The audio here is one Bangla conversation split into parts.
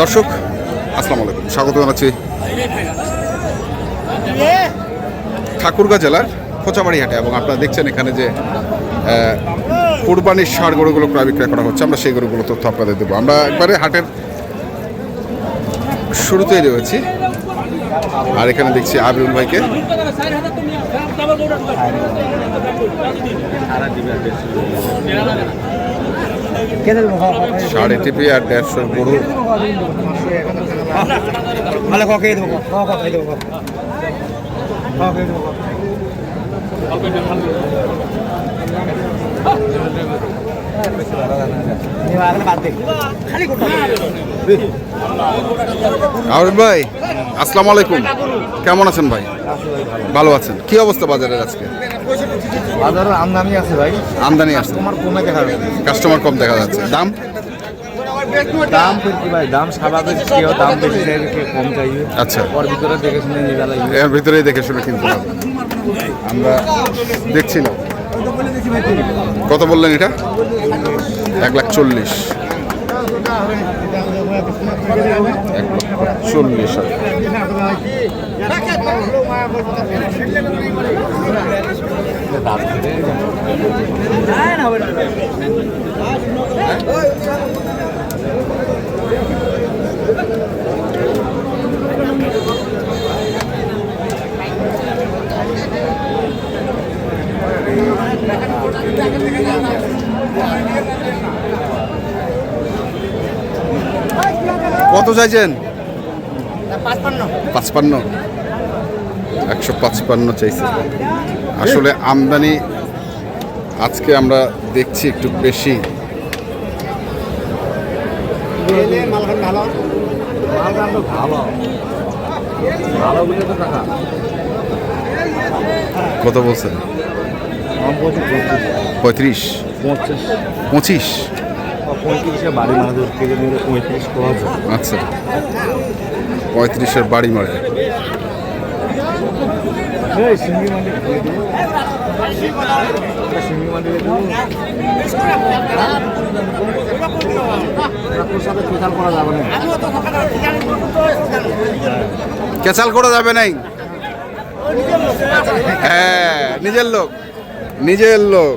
দর্শক, আসসালামু আলাইকুম। স্বাগত জানাচ্ছি ঠাকুরগাঁ জেলার খোঁচাবাড়ি হাটে এবং আপনারা দেখছেন এখানে যে কোরবানির সার গরুগুলো ক্রয় বিক্রয় করা হচ্ছে। আমরা সেই গরুগুলো তথ্য আপনাদের দেবো। আমরা একবারে হাটের শুরুতেই রয়েছি। আর এখানে দেখছি আবিরুল ভাইকে। সাড়ে টিপি আর দেড়শো গরু। ভালো কক দেবো কক দেবো কক ভাই আসসালামু আলাইকুম। কেমন আছেন ভাই? ভালো আছেন। কি অবস্থা বাজারের আজকে? বাজারের আমদানি আছে ভাই। আমদানি আসছে তোমার কমে দেখা যাবে কাস্টমার কম দেখা যাচ্ছে। দাম? দাম কি ভাই? দাম স্বাভাবিক কেউ দাম বেশি চাইবে কেউ কম চাইবে। আচ্ছা। ওর ভিতরে দেখে শুনে নিয়ে গেলে এর ভিতরেই দেখে শুনে কিনতে হবে। আমরা দেখছি না। কত বললেন এটা? এক লাখ চল্লিশ। এক চল্লিশ হাজার। চাইছেন? পাঁচপান্ন। একশো পাঁচপান্ন চাইছে। আসলে আমদানি আজকে আমরা দেখছি একটু বেশি। কত বলছেন? পঁয়ত্রিশ। পঁচিশ। পঁচিশ। পঁয়ত্রিশে বাড়ি মানুষ কেজি নিলে পঁয়ত্রিশ পাওয়া যায়। আচ্ছা। পঁয়ত্রিশের বাড়ি মারে কেচাল করা যাবে নাই? হ্যাঁ নিজের লোক। নিজের লোক।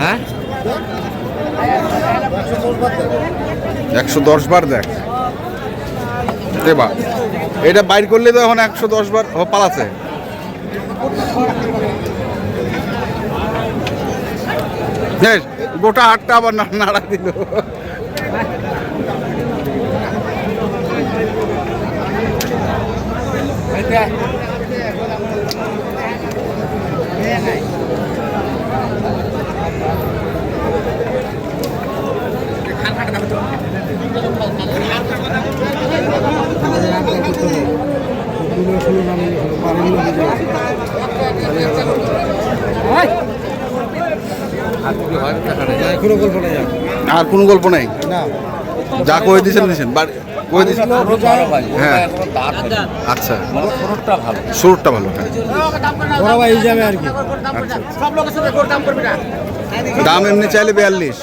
হ্যাঁ? একশো দশ বার দেখ। এটা বাইর করলে তো এখন একশো দশ বার ও পালাছে হ্যাঁ, গোটা হাটটা আবার নাড়া দিল। এখনও আর। কোনো গল্প নেই? না। যা কয়ে দিয়েছেন দিয়েছেন বাড়ি কয়ে দিয়েছেন। হ্যাঁ। আচ্ছা। ভালো। শুরুটা হ্যাঁ। বড় ভাই হিসাবে আর কি। আচ্ছা। দাম এমনি চাইলে বিয়াল্লিশ।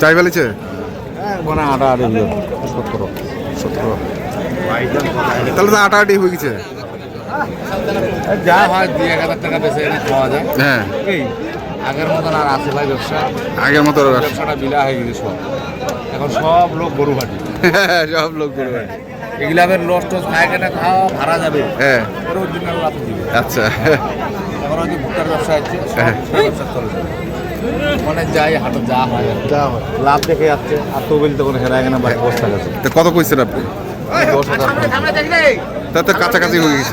চাই ফেলেছে? মানে আটা সতেরো সতেরো তাহলে তো আটাআটি হয়ে গেছে। যা হয় দুই এক হাজার টাকা বেশি খাওয়া যায়। হ্যাঁ। আগের মতন আর আছে ভাই ব্যবসা? আগের মতো ব্যবসাটা বিলা হয়ে গেছে সব। এখন সব লোক গরু হাঁটি। সব লোক করবে এগুলা আবার লস টস খায় কেটে খাওয়া ভাড়া যাবে। হ্যাঁ। ওর জন্য রাখতে দিবে। আচ্ছা। এখন হয়তো ভুট্টার ব্যবসা আছে হ্যাঁ। সব ব্যবসা চলে মানে যাই হাটে যা হয়। যা হয়। লাভ দেখে যাচ্ছে আর তো বলতে কোনো হেরা এখানে বাইরে বসে গেছে তা কত কইছেন আপনি? দশ হাজার তা কাছাকাছি হয়ে গেছে।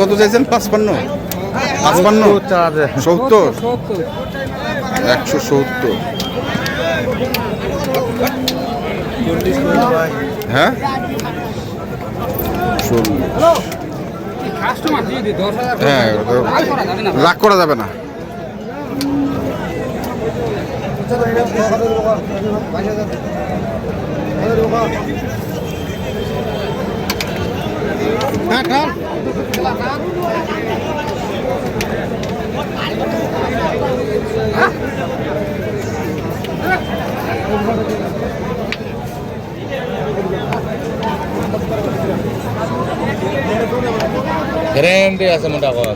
কত চাইছেন? পাঁচপান্ন? পাঁচপান্ন? সত্তর? একশো সত্তর। হ্যাঁ? হ্যাঁ রাগ করা যাবে না। গ্যারেন্টি আছে মোটা কথা।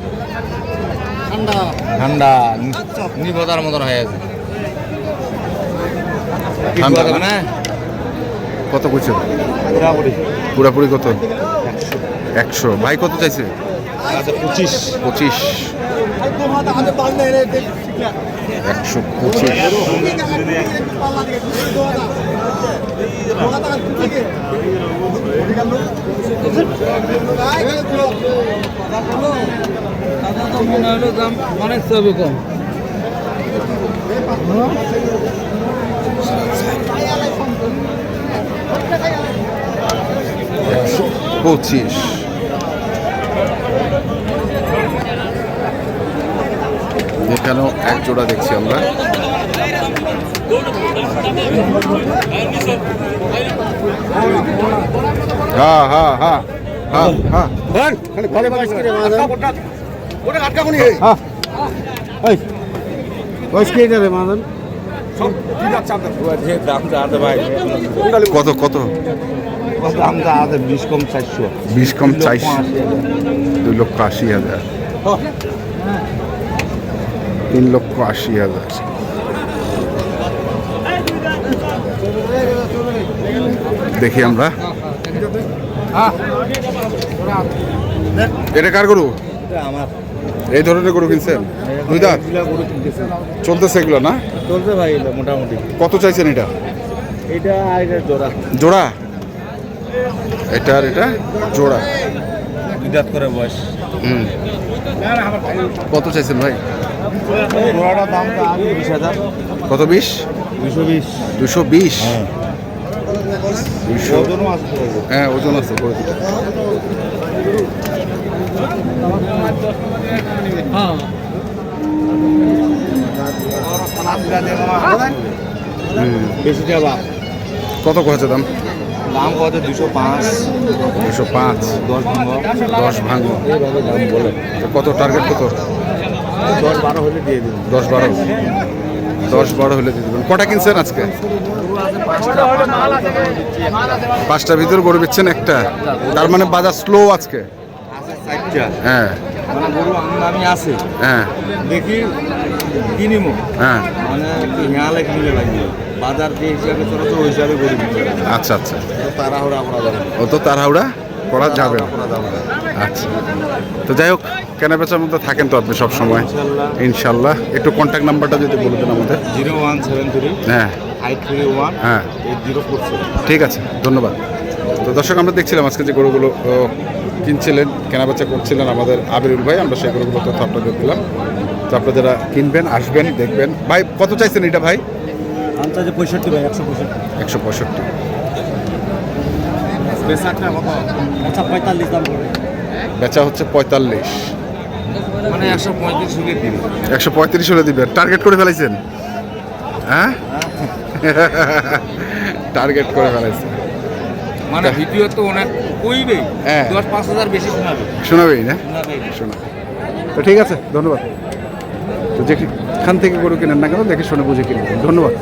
ঠান্ডা। নিবতার মতন হয়ে আছে। ঠান্ডা ঠান্ডা না? না কত কইছে পুরাপুরি। পুরাপুরি কত? একশো। ভাই কত চাইছে? আচ্ছা পঁচিশ। পঁচিশ। একশো পঁচিশ। অনেক ছবি কম একশো পঁচিশ। এখানেও এক জোড়া দেখছি আমরা। হ্যাঁ হ্যাঁ। হ্যাঁ হ্যাঁ হ্যাঁ কত কত? বিশ কম চারশো। বিশ কম চাইশ দুই লক্ষ আশি হাজার। তিন লক্ষ আশি হাজার। দেখি আমরা। এটা কার গরু? এই ধরনের গরু কিনছেন? দুই দাঁত? চলতেছে এগুলো না? চলছে ভাই মোটামুটি। কত চাইছেন এটা? এটা জোড়া। জোড়া? এটা আর এটা? জোড়া। দুই দাঁত করে বয়স। কত চাইছেন ভাই? কত বিশ? দুশো বিশ। দুশো বিশ? হ্যাঁ। ওজন আছে করে দিতে। হ্যাঁ বাপ কত করেছে দাম? দাম কত? দুশো পাঁচ। দুশো পাঁচ। দশ ভাঙো। দশ ভাঙো। এইভাবে দাম বলে। কত টার্গেট কত? দশ বারো হলে দিয়ে দিন। দশ বারো দশ বারো হলে দিয়ে দেবেন। কটা কিনছেন আজকে? পাঁচটার ভিতরে গরু বেচছেন একটা। তার মানে বাজার স্লো আজকে। হ্যাঁ। মানে গরু আমদামি আছে। হ্যাঁ। দেখি কিনিমো। হ্যাঁ। মানে হেঁয়ালে কিনলে লাগবে। বাজার যে হিসাবে চলেছে ওই হিসাবে গরু কিনতে আচ্ছা আচ্ছা। তাড়াহুড়া করা যাবে ও তো তাড়াহুড়া করা যাবে। আচ্ছা। তো যাই হোক কেনা বেচার মধ্যে থাকেন তো আপনি সব সময় ইনশাল্লাহ। একটু কন্ট্যাক্ট নাম্বারটা যদি বলে দেন আমাদের। জিরো ওয়ান সেভেন থ্রি হ্যাঁ। ফাইভ থ্রি ওয়ান হ্যাঁ। এইট জিরো ফোর ঠিক আছে ধন্যবাদ। তো দর্শক আমরা দেখছিলাম আজকে যে গরুগুলো কিনছিলেন কেনাবেচা করছিলেন আমাদের আবিরুল ভাই আমরা সেই গরুগুলো তথ্য আপনাদের দিলাম। তো আপনারা যারা কিনবেন আসবেন দেখবেন। ভাই কত চাইছেন এটা ভাই? আনতে যে পঁয়ষট্টি ভাই একশো পঁয়ষট্টি। একশো পঁয়ষট্টি। আচ্ছা পঁয়তাল্লিশ দাম বেচা হচ্ছে পঁয়তাল্লিশ। মানে একশো পঁয়ত্রিশ হলে দিবি। একশো পঁয়ত্রিশ হলে দিবেন টার্গেট করে ফেলাইছেন? হ্যাঁ? টার্গেট করে ফেলাইছেন। মানে ভিডিও তো অনেক কইবেই হ্যাঁ। দশ পাঁচ হাজার বেশি শোনাবে। শোনাবেই না? শোনাবেই। শোনা তো ঠিক আছে ধন্যবাদ। তো যেখান থেকে গরু কেনেন না কেন দেখে শুনে বুঝে কিনবেন ধন্যবাদ।